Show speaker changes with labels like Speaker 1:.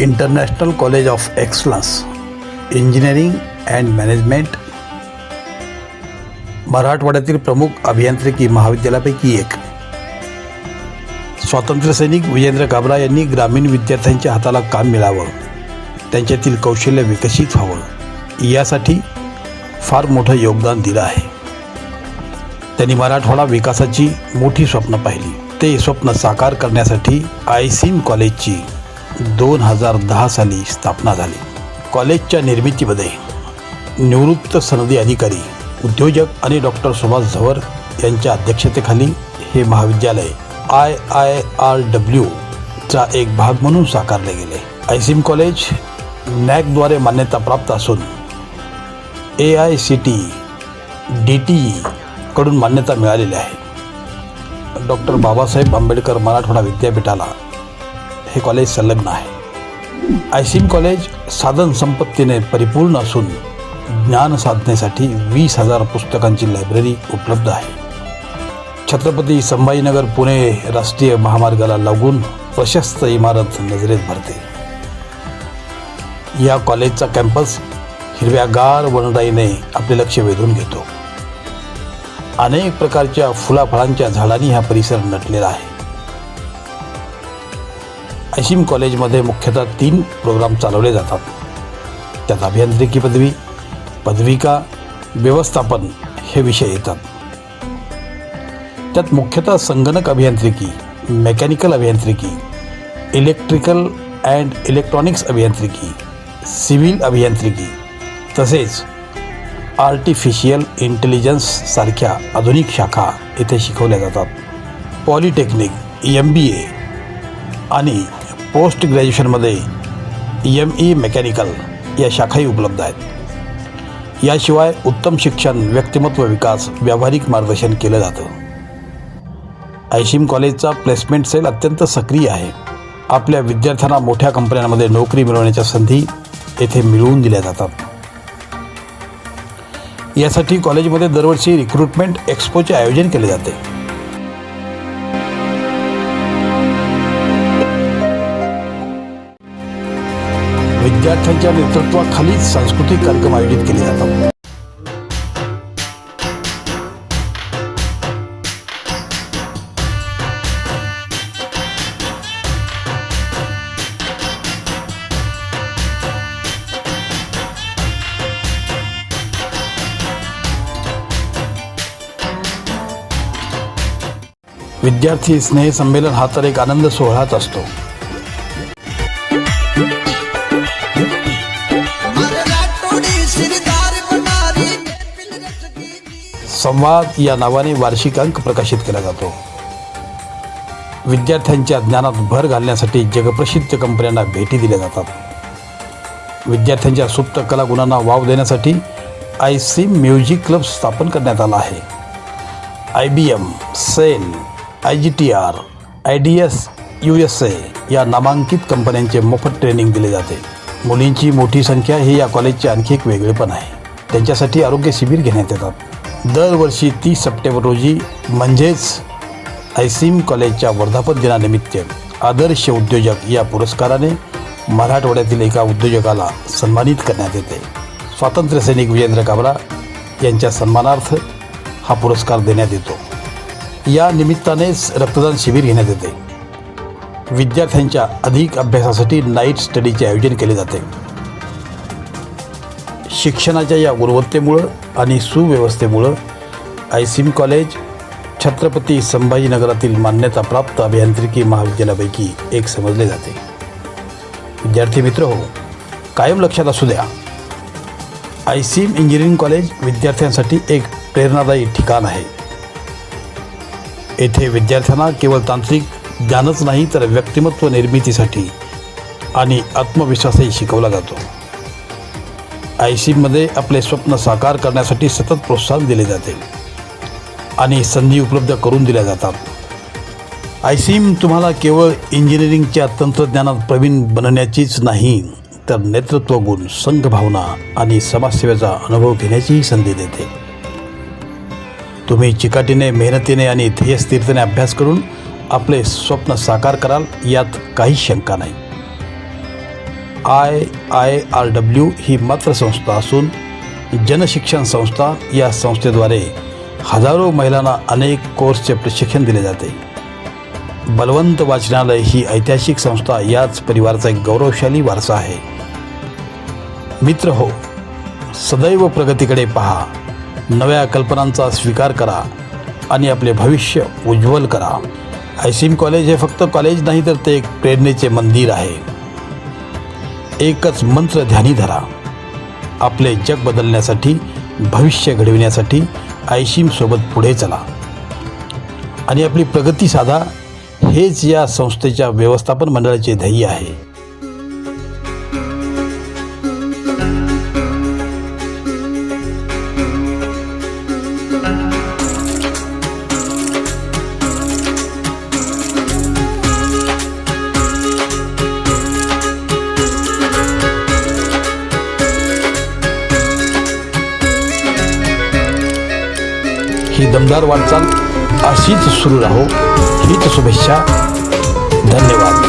Speaker 1: International college of excellence engineering and management मराठवाड्यातील प्रमुख अभियांत्रिकी महाविद्यालयापैकी एक. स्वातंत्र्यसैनिक विजेंद्र काबरा यांनी ग्रामीण विद्यार्थ्यांच्या हाताला काम मिळावं त्यांच्यातील कौशल्य विकसित व्हावं यासाठी फार मोठं योगदान दिलं आहे. त्यांनी मराठवाडा विकासाची मोठी स्वप्न पाहिली. ते स्वप्न साकार करण्यासाठी आयसीम कॉलेजची दोन हजार दहा साली स्थापना झाली. कॉलेजच्या निर्मितीमध्ये निवृत्त सनदी अधिकारी उद्योजक आणि डॉक्टर सुभाष झवर यांच्या अध्यक्षतेखाली हे महाविद्यालय आय आय आर डब्ल्यूचा एक भाग म्हणून साकारले गेले. आयसीम कॉलेज नॅकद्वारे मान्यताप्राप्त असून A I C T D T कडून मान्यता मिळालेली आहे. डॉक्टर बाबासाहेब आंबेडकर मराठवाडा विद्यापीठाला हे कॉलेज संलग्न आहे. आयसिम कॉलेज साधन संपत्तीने परिपूर्ण असून ज्ञान साधनेसाठी वीस हजार पुस्तकांची लायब्ररी उपलब्ध आहे. छत्रपती संभाजीनगर पुणे राष्ट्रीय महामार्गाला लागून प्रशस्त इमारत नजरेत भरते. या कॉलेजचा कॅम्पस हिरव्यागार वनराईने आपले लक्ष वेधून घेतो. अनेक प्रकारच्या फुलाफळांच्या झाडांनी हा परिसर नटलेला आहे. आयसिम कॉलेजमध्ये मुख्यतः तीन प्रोग्राम चालवले जातात. त्यात अभियांत्रिकी पदवी पदविका व्यवस्थापन हे विषय येतात. त्यात मुख्यतः संगणक अभियांत्रिकी मेकॅनिकल अभियांत्रिकी इलेक्ट्रिकल अँड इलेक्ट्रॉनिक्स अभियांत्रिकी सिव्हिल अभियांत्रिकी तसेच आर्टिफिशियल इंटेलिजन्ससारख्या आधुनिक शाखा इथे शिकवल्या जातात. पॉलिटेक्निक एम बी ए आणि पोस्ट ग्रॅज्युएशनमध्ये एम ई मेकॅनिकल या शाखाही उपलब्ध आहेत. याशिवाय उत्तम शिक्षण व्यक्तिमत्व विकास व्यावहारिक मार्गदर्शन केलं जातं. आयशीम कॉलेजचा प्लेसमेंट सेल अत्यंत सक्रिय आहे. आपल्या विद्यार्थ्यांना मोठ्या कंपन्यांमध्ये नोकरी मिळवण्याच्या संधी येथे मिळवून दिल्या जातात. यासाठी कॉलेजमध्ये दरवर्षी रिक्रुटमेंट एक्स्पोचे आयोजन केले जाते. विद्यार्थ्यांच्या नेतृत्वाखालीच सांस्कृतिक कार्यक्रम आयोजित केले जातात. विद्यार्थी स्नेह संमेलन हा तर एक आनंद सोहळाच असतो. संवाद या नावाने वार्षिक अंक प्रकाशित केला जातो. विद्यार्थ्यांच्या ज्ञानात भर घालण्यासाठी जगप्रसिद्ध कंपन्यांना भेटी दिल्या जातात. विद्यार्थ्यांच्या सुप्त कलागुणांना वाव देण्यासाठी आय सी म्युझिक क्लब स्थापन करण्यात आला आहे. I B M SAIL I G T R I D S U S A या नामांकित कंपन्यांचे मोफत ट्रेनिंग दिले जाते. मुलींची मोठी संख्या हे या कॉलेजचे आणखी एक वेगळेपण आहे. त्यांच्यासाठी आरोग्य शिबिर घेण्यात येतात. दरवर्षी तीस सप्टेंबर रोजी म्हणजेच आयसीम कॉलेजच्या वर्धापन दिनानिमित्त आदर्श उद्योजक या पुरस्काराने मराठवाड्यातील एका उद्योजकाला सन्मानित करण्यात येते. स्वातंत्र्यसैनिक विजेंद्र काबरा यांच्या सन्मानार्थ हा पुरस्कार देण्यात येतो. या निमित्तानेच रक्तदान शिबिर घेण्यात येते. विद्यार्थ्यांच्या अधिक अभ्यासासाठी नाईट स्टडीचे आयोजन केले जाते. शिक्षणाच्या या गुणवत्तेमुळं आणि सुव्यवस्थेमुळं आयसिम कॉलेज छत्रपती संभाजीनगरातील मान्यताप्राप्त अभियांत्रिकी महाविद्यालयापैकी एक समजले जाते. विद्यार्थी मित्र हो कायम लक्षात असू द्या. आयसिम इंजिनिअरिंग कॉलेज विद्यार्थ्यांसाठी एक प्रेरणादायी ठिकाण आहे. येथे विद्यार्थ्यांना केवळ तांत्रिक ज्ञानच नाही तर व्यक्तिमत्व निर्मितीसाठी आणि आत्मविश्वासही शिकवला जातो. आय सीमध्ये आपले स्वप्न साकार करण्यासाठी सतत प्रोत्साहन दिले जाते आणि संधी उपलब्ध करून दिल्या जातात. आय आयसीम तुम्हाला केवळ इंजिनिअरिंगच्या तंत्रज्ञानात प्रवीण बनण्याचीच नाही तर नेतृत्व गुण संघभावना आणि समाजसेवेचा अनुभव घेण्याचीही संधी देते. तुम्ही चिकाटीने मेहनतीने आणि ध्येयस्थिरतेने अभ्यास करून आपले स्वप्न साकार कराल यात काही शंका नाही. आय आय आर डब्ल्यू ही मात्र संस्था असून जनशिक्षण संस्था या संस्थेद्वारे हजारो महिलांना अनेक कोर्सचे प्रशिक्षण दिले जाते. बलवंत वाचनालय ही ऐतिहासिक संस्था याच परिवाराचा एक गौरवशाली वारसा आहे. मित्र हो सदैव प्रगतीकडे पहा. नव्या कल्पनांचा स्वीकार करा आणि आपले भविष्य उज्ज्वल करा. आयसीम कॉलेज हे फक्त कॉलेज नाही तर ते एक प्रेरणेचे मंदिर आहे. एकच मंत्र ध्यानी धरा. आपले जग बदलण्यासाठी भविष्य घडविण्यासाठी आयशीमसोबत पुढे चला. आणि आपली प्रगती साधा हेच या संस्थेच्या व्यवस्थापन मंडळाचे ध्येय आहे. ही दमदार वाटचाल अशीच सुरू राहो. हीच शुभेच्छा. धन्यवाद.